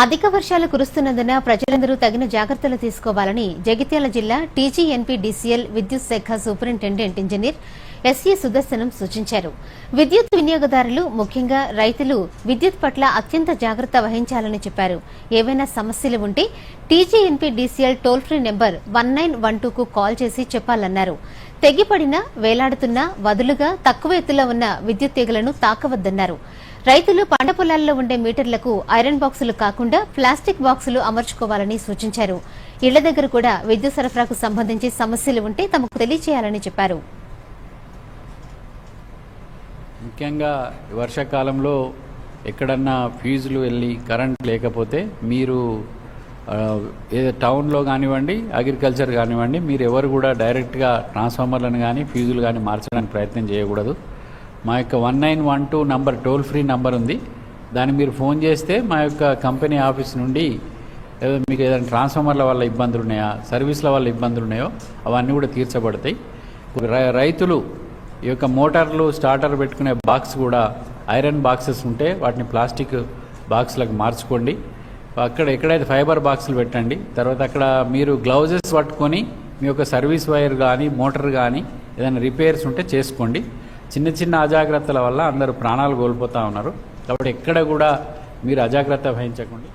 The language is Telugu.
అధిక వర్షాలు కురుస్తున్నందున ప్రజలందరూ తగిన జాగ్రత్తలు తీసుకోవాలని జగిత్యాల జిల్లా టీజీఎన్పీడీసీఎల్ విద్యుత్ శాఖ సూపరింటెండెంట్ ఇంజనీర్ ఎస్ఈ సుదర్శనం సూచించారు. విద్యుత్ వినియోగదారులు ముఖ్యంగా రైతులు విద్యుత్ పట్ల అత్యంత జాగ్రత్త వహించాలని చెప్పారు. ఏవైనా సమస్యలు ఉంటే TGNPDCL toll free number one nine one టూకు call చేసి చెప్పాలన్నారు. తెగిపడిన వేలాడుతున్న వదులుగా తక్కువ ఎత్తులో ఉన్న విద్యుత్ తీగలను తాకవద్దన్నారు. రైతులు పంట పొలాల్లో ఉండే మీటర్లకు ఐరన్ బాక్సులు కాకుండా ప్లాస్టిక్ బాక్సులు అమర్చుకోవాలని సూచించారు. ఇళ్ళ దగ్గర కూడా విద్యుత్ సరఫరాకు సంబంధించి సమస్యలు ఉంటే తమకు తెలియజేయాలని చెప్పారు. ముఖ్యంగా వర్షాకాలంలో ఎక్కడన్నా ఫీజులు వెళ్ళి కరెంట్ లేకపోతే మీరు ఏదో టౌన్లో కానివ్వండి అగ్రికల్చర్ కానివ్వండి మీరు ఎవరు కూడా డైరెక్ట్గా ట్రాన్స్ఫార్మర్లను కానీ ఫీజులు కానీ మార్చడానికి ప్రయత్నం చేయకూడదు. మా యొక్క one nine one two number toll free number ఉంది. దాన్ని మీరు ఫోన్ చేస్తే మా యొక్క కంపెనీ ఆఫీస్ నుండి ఏదో మీకు ఏదైనా ట్రాన్స్ఫార్మర్ల వల్ల ఇబ్బందులు ఉన్నాయా సర్వీస్ల వల్ల ఇబ్బందులు ఉన్నాయో అవన్నీ కూడా తీర్చబడతాయి. రై- రైతులు ఈ యొక్క మోటార్లు స్టార్టర్ పెట్టుకునే బాక్స్ కూడా ఐరన్ బాక్సెస్ ఉంటే వాటిని ప్లాస్టిక్ బాక్స్లకు మార్చుకోండి. అక్కడ ఎక్కడైతే ఫైబర్ బాక్సులు పెట్టండి తర్వాత అక్కడ మీరు గ్లౌజెస్ పట్టుకొని మీ యొక్క సర్వీస్ వైర్ కానీ మోటార్ కానీ ఏదైనా రిపేర్స్ ఉంటే చేసుకోండి. చిన్న చిన్న అజాగ్రత్తల వల్ల అందరూ ప్రాణాలు కోల్పోతూ ఉన్నారు. కాబట్టి ఎక్కడ కూడా మీరు అజాగ్రత్త వహించకండి.